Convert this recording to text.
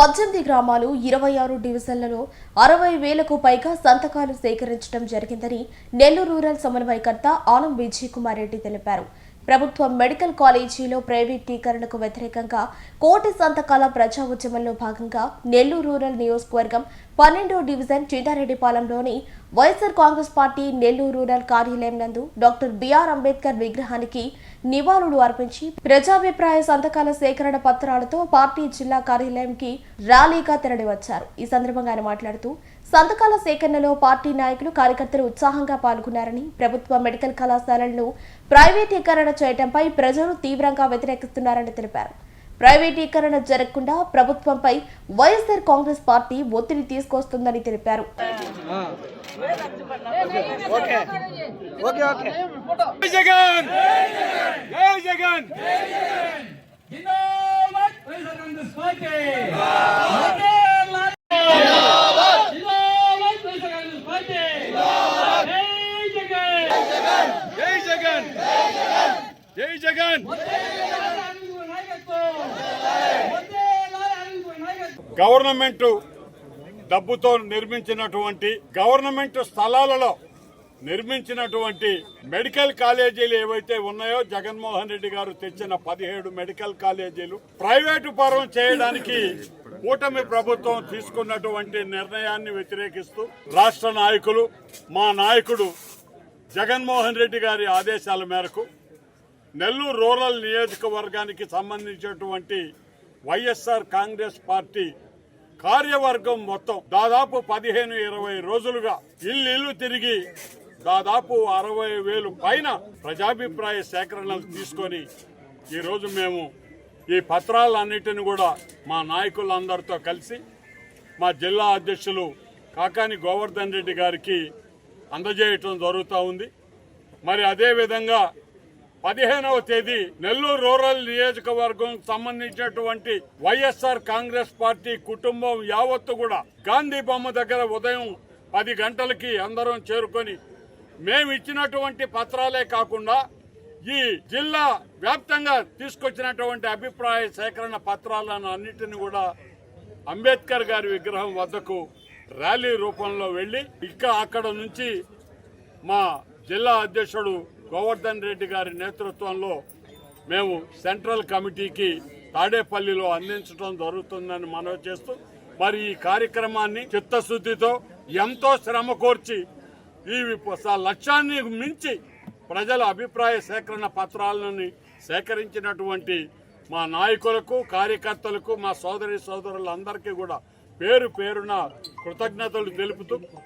పద్దెనిమిది గ్రామాలు ఇరవై ఆరు డివిజన్లలో అరవై వేలకు పైగా సంతకాలు సేకరించడం జరిగిందని నెల్లూరు రూరల్ సమన్వయకర్త ఆనం విజయ్ కుమార్ రెడ్డి తెలిపారు. ప్రభుత్వ మెడికల్ కాలేజీలో ప్రైవేటీకరణకు వ్యతిరేకంగా కోటి సంతకాల ప్రజా ఉద్యమంలో భాగంగా నెల్లూరు రూరల్ నియోజకవర్గం పన్నెండో division చింతారెడ్డిపాలెంలోని YSR Congress party Nellore rural కార్యాలయం నందు డాక్టర్ బిఆర్ అంబేద్కర్ విగ్రహానికి నివాళులు అర్పించి ప్రజాభిప్రాయ సంతకాల సేకరణ పత్రాలతో పార్టీ జిల్లా కార్యాలయంకి ర్యాలీగా తరలివచ్చారు. ఈ సందర్భంగా ఆయన మాట్లాడుతూ సంతకాల సేకరణలో పార్టీ నాయకులు కార్యకర్తలు ఉత్సాహంగా పాల్గొన్నారని ప్రభుత్వ మెడికల్ కళాశాలలను ప్రైవేటీకరణ చేయడంపై ప్రజలు తీవ్రంగా వ్యతిరేకిస్తున్నారని తెలిపారు. ప్రైవేటీకరణ జరగకుండా ప్రభుత్వంపై వైఎస్ఆర్ కాంగ్రెస్ పార్టీ ఒత్తిడి తీసుకొస్తుందని తెలిపారు. ఓకే. Okay okay. జై జగన్! జై జగన్! జిందాబాద్ వైఎస్ఆర్ కాంగ్రెస్ పార్టీ జై జగన్! గవర్నమెంట్ డబ్బుతో నిర్మించినటువంటి గవర్నమెంట్ స్థలాలలో నిర్మించినటువంటి మెడికల్ కాలేజీలు ఏవైతే ఉన్నాయో జగన్మోహన్ రెడ్డి గారు తెచ్చిన పదిహేడు మెడికల్ కాలేజీలు ప్రైవేటు పరం చేయడానికి కూటమి ప్రభుత్వం తీసుకున్నటువంటి నిర్ణయాన్ని వ్యతిరేకిస్తూ రాష్ట్ర నాయకులు మా నాయకుడు జగన్మోహన్ రెడ్డి గారి ఆదేశాల మేరకు నెల్లూరు రూరల్ నియోజకవర్గానికి సంబంధించినటువంటి వైఎస్ఆర్ కాంగ్రెస్ పార్టీ కార్యవర్గం మొత్తం దాదాపు పదిహేను ఇరవై రోజులుగా ఇల్లు ఇల్లు తిరిగి దాదాపు అరవై వేలు పైన ప్రజాభిప్రాయ సేకరణలు తీసుకొని ఈరోజు మేము ఈ పత్రాలన్నిటిని కూడా మా నాయకులందరితో కలిసి మా జిల్లా అధ్యక్షులు కాకాని గోవర్ధన్ రెడ్డి గారికి అందజేయటం జరుగుతూ ఉంది. మరి అదేవిధంగా పదిహేనవ తేదీ నెల్లూరు రూరల్ నియోజకవర్గం సంబంధించినటువంటి వైఎస్ఆర్ కాంగ్రెస్ పార్టీ కుటుంబం యావత్తు కూడా గాంధీ బొమ్మ దగ్గర ఉదయం పది గంటలకి అందరం చేరుకొని మేము ఇచ్చినటువంటి పత్రాలే కాకుండా ఈ జిల్లా వ్యాప్తంగా తీసుకొచ్చినటువంటి అభిప్రాయ సేకరణ పత్రాలను అన్నిటిని కూడా అంబేద్కర్ గారి విగ్రహం వద్దకు ర్యాలీ రూపంలో వెళ్ళి ఇంకా అక్కడ నుంచి మా జిల్లా అధ్యక్షుడు గోవర్ధన్ రెడ్డి గారి నేతృత్వంలో మేము సెంట్రల్ కమిటీకి తాడేపల్లిలో అందించడం జరుగుతుందని మనవి చేస్తూ మరి ఈ కార్యక్రమాన్ని చిత్తశుద్ధితో ఎంతో శ్రమ కోర్చి ఈ లక్ష్యాన్ని మించి ప్రజల అభిప్రాయ సేకరణ పత్రాలను సేకరించినటువంటి మా నాయకులకు కార్యకర్తలకు మా సోదరి సోదరులందరికీ కూడా పేరు పేరున కృతజ్ఞతలు తెలుపుతూ